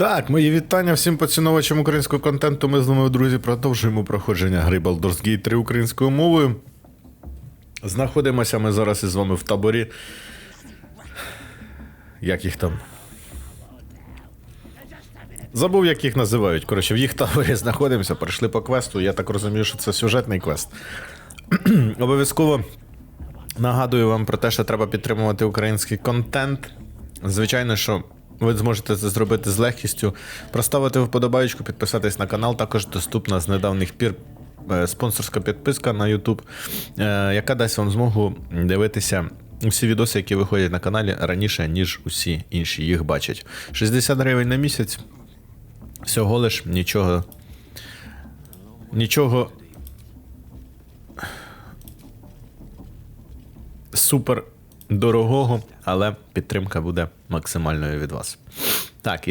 Так, мої вітання всім поціновувачам українського контенту. Ми з вами, друзі, продовжуємо проходження гри Baldur's Gate 3 українською мовою. Знаходимося ми зараз із вами в таборі. Як їх там? Забув, як їх називають. Коротше, в їх таборі знаходимося, прийшли по квесту. Я так розумію, що це сюжетний квест. Обов'язково нагадую вам про те, що треба підтримувати український контент. Звичайно, що ви зможете це зробити з легкістю. Проставити вподобайку, підписатись на канал. Також доступна з недавніх пір е, спонсорська підписка на YouTube, е, яка дасть вам змогу дивитися всі відоси, які виходять на каналі раніше, ніж усі інші їх бачать. 60 гривень на місяць. Всього лиш нічого. Нічого супер дорогого, але підтримка буде максимальною від вас. Так,